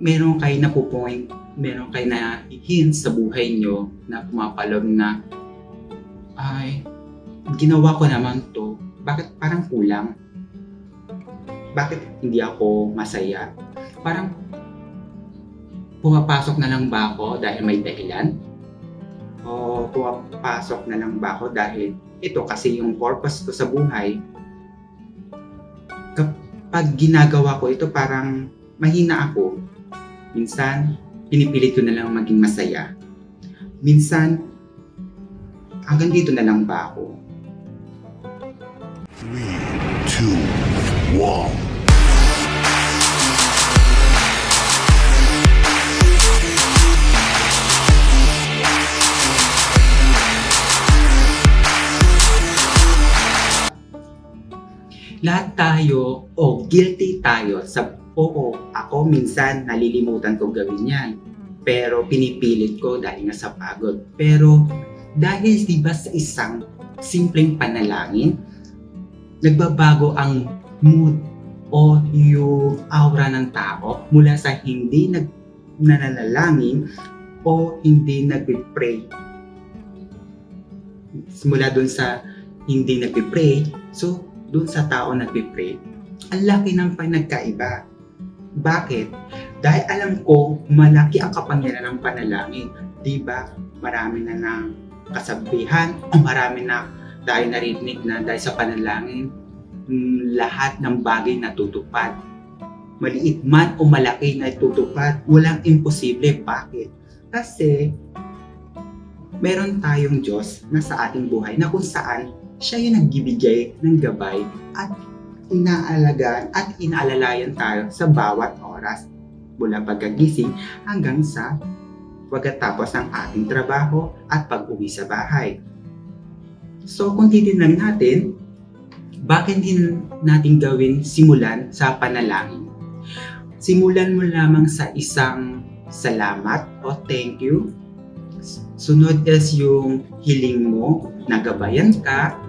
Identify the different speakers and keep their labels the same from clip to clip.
Speaker 1: meron kayo napupoint, meron kayo na hint sa buhay nyo na pumapalog na ay, ginawa ko naman to, bakit parang kulang? Bakit hindi ako masaya? Parang pumapasok na lang ba ako dahil may dahilan? O pumapasok na lang ba ako dahil ito kasi yung purpose ko sa buhay? Kapag ginagawa ko ito parang mahina ako. Minsan, pinipilit ko na lang maging masaya. Minsan, hanggang dito na lang ba ako?
Speaker 2: Three, two, one.
Speaker 1: lahat tayo o guilty tayo sa oo, ako minsan nalilimutan ko gawin yan. Pero pinipilit ko dahil nga sa pagod. Pero dahil di ba sa isang simpleng panalangin, nagbabago ang mood o yung aura ng tao mula sa hindi nag nananalangin o hindi nagpe-pray. Simula dun sa hindi nagpe-pray, so dun sa tao nagpe-pray, ang laki ng pinagkaiba. Bakit? Dahil alam ko, malaki ang kapangyarihan ng panalangin. Di ba? Marami na ng kasabihan o marami na tayo narinig na dahil sa panalangin, mm, lahat ng bagay natutupad. Maliit man o malaki na tutupad, walang imposible. Bakit? Kasi meron tayong Diyos na sa ating buhay na kung saan siya yung nagbibigay ng gabay at inaalagaan at inaalalayan tayo sa bawat oras mula pagkagising hanggang sa pagkatapos ng ating trabaho at pag-uwi sa bahay. So kung titignan natin, bakit din natin gawin simulan sa panalangin? Simulan mo lamang sa isang salamat o thank you. Sunod is yung hiling mo, nagabayan ka,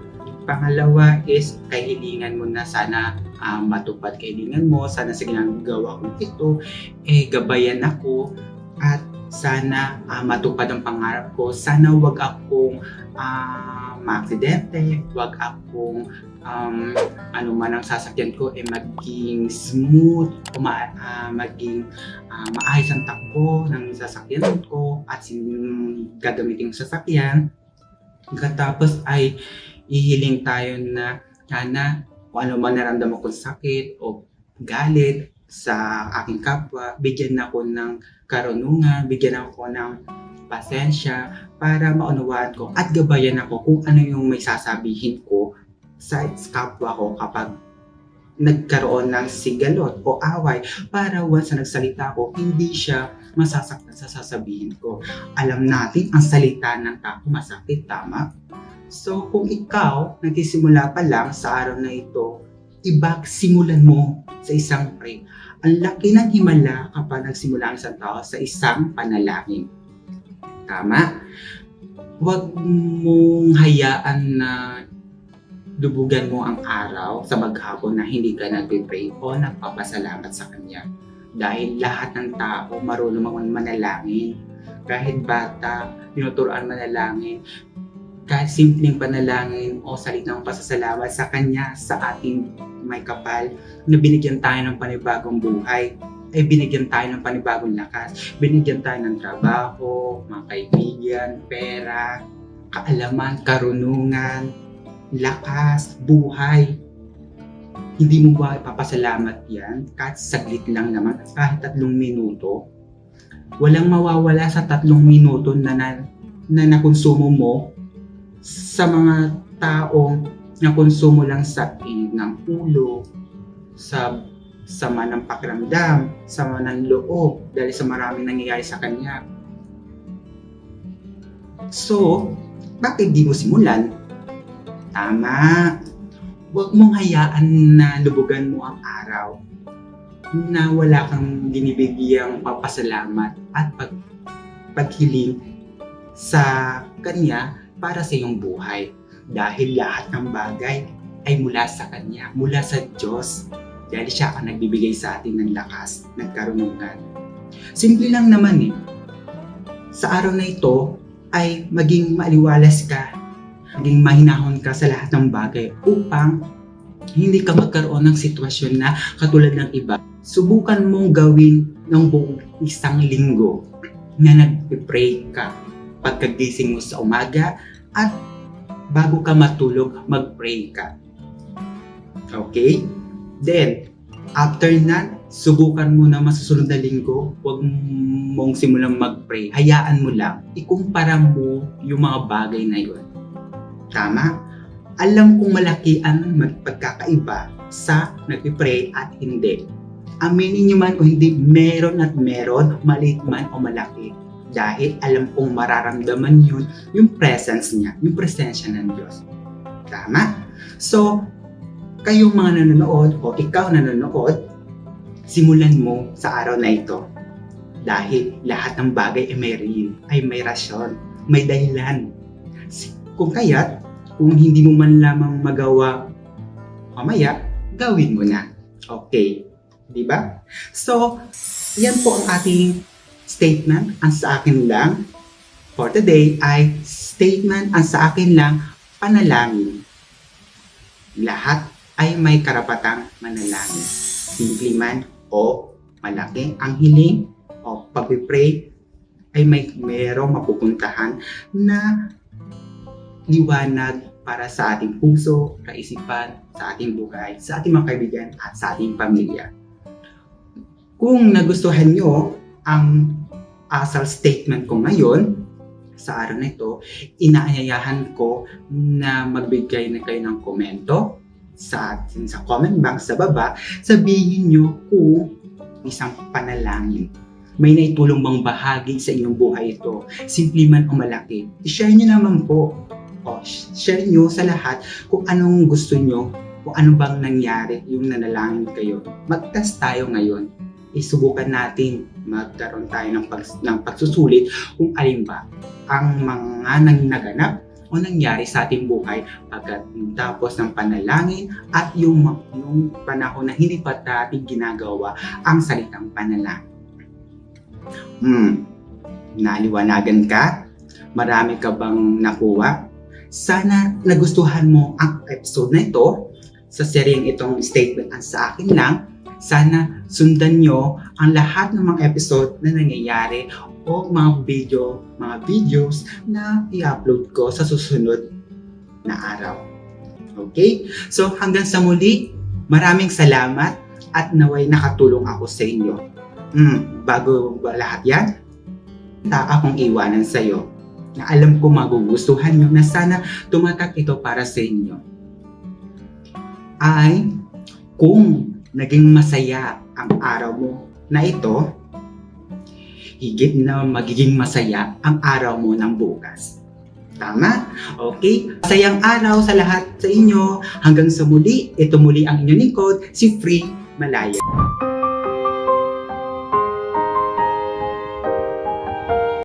Speaker 1: Pangalawa is kahilingan mo na sana ah, matupad kahilingan mo, sana sa ginagawa ko ito, eh gabayan ako at sana ah, matupad ang pangarap ko. Sana wag akong ah, maaksidente, wag akong um, ano man ang sasakyan ko eh maging smooth, o ma- ah, maging ah, maayos ang takbo ng sasakyan ko at sin gagamitin yung sasakyan. Pagkatapos ay ihiling tayo na sana kung ano man naramdaman kong sakit o galit sa aking kapwa, bigyan ako ng karunungan, bigyan ako ng pasensya para maunawaan ko at gabayan ako kung ano yung may sasabihin ko sa kapwa ko kapag nagkaroon ng sigalot o away para once na nagsalita ako, hindi siya masasaktan sa sasabihin ko. Alam natin, ang salita ng tao masakit, tama? So, kung ikaw, nagsisimula pa lang sa araw na ito, ibag simulan mo sa isang pray. Ang laki ng himala kapag nagsimula ang isang tao sa isang panalangin. Tama? Huwag mong hayaan na dubugan mo ang araw sa maghapon na hindi ka nagpipray o nagpapasalamat sa Kanya. Dahil lahat ng tao marunong man manalangin. Kahit bata, tinuturoan manalangin kahit simpleng panalangin o salitang pasasalamat sa Kanya sa ating may kapal na binigyan tayo ng panibagong buhay ay binigyan tayo ng panibagong lakas. Binigyan tayo ng trabaho, mga kaibigan, pera, kaalaman, karunungan, lakas, buhay. Hindi mo ba ipapasalamat yan kahit saglit lang naman, kahit tatlong minuto? Walang mawawala sa tatlong minuto na, na, na nakonsumo mo sa mga taong nakonsumo lang sa init ng ulo, sa sama ng pakiramdam, sama ng loob, dahil sa maraming nangyayari sa kanya. So, bakit di mo simulan? Tama. Huwag mong hayaan na lubugan mo ang araw na wala kang binibigyang papasalamat at pag paghiling sa kanya para sa iyong buhay. Dahil lahat ng bagay ay mula sa Kanya, mula sa Diyos. Dahil siya ang nagbibigay sa atin ng lakas, ng karunungan. Simple lang naman eh. Sa araw na ito ay maging maaliwalas ka, maging mahinahon ka sa lahat ng bagay upang hindi ka magkaroon ng sitwasyon na katulad ng iba. Subukan mong gawin ng buong isang linggo na nag-pray ka pagkagising mo sa umaga at bago ka matulog, mag-pray ka. Okay? Then, after that, subukan mo na masusunod na linggo, huwag mong simulang mag-pray. Hayaan mo lang. Ikumpara mo yung mga bagay na yun. Tama? Alam kong malaki ang magpagkakaiba sa nag-pray at hindi. Aminin nyo man o hindi, meron at meron, maliit man o malaki. Dahil alam kong mararamdaman yun, yung presence niya, yung presensya ng Diyos. Tama? So, kayong mga nanonood o ikaw nanonood, simulan mo sa araw na ito. Dahil lahat ng bagay ay may real, ay may rasyon, may dahilan. Kung kaya't, kung hindi mo man lamang magawa mamaya, gawin mo na. Okay. Di ba? So, yan po ang ating statement. Ang sa akin lang for today ay statement ang sa akin lang panalangin. Lahat ay may karapatang manalangin. Simple man o malaki ang hiling o pag-pray ay may merong mapupuntahan na liwanag para sa ating puso, kaisipan, sa ating buhay, sa ating mga kaibigan at sa ating pamilya. Kung nagustuhan nyo ang asal statement ko ngayon, sa araw na ito, inaayayahan ko na magbigay na kayo ng komento sa atin sa comment box sa baba. Sabihin nyo kung isang panalangin. May naitulong bang bahagi sa inyong buhay ito? Simple man o malaki. I-share nyo naman po. O, share nyo sa lahat kung anong gusto nyo, kung ano bang nangyari yung nanalangin kayo. Mag-test tayo ngayon. Isubukan natin magkaroon tayo ng, pag, ng pagsusulit kung alin ba ang mga nang naganap o nangyari sa ating buhay pagkatapos ng panalangin at yung, yung panahon na hindi pa natin ginagawa ang salitang panalangin. Hmm, naliwanagan ka? Marami ka bang nakuha? Sana nagustuhan mo ang episode na ito sa seryeng itong statement ang sa akin lang. Sana sundan nyo ang lahat ng mga episode na nangyayari o mga video, mga videos na i-upload ko sa susunod na araw. Okay? So hanggang sa muli, maraming salamat at naway nakatulong ako sa inyo. Hmm, bago ba lahat yan, ta akong iwanan sa iyo na alam ko magugustuhan nyo na sana tumatak ito para sa inyo. Ay, kung naging masaya ang araw mo na ito, higit na magiging masaya ang araw mo ng bukas. Tama? Okay? Sayang araw sa lahat sa inyo. Hanggang sa muli, ito muli ang inyong lingkod, si Free Malaya.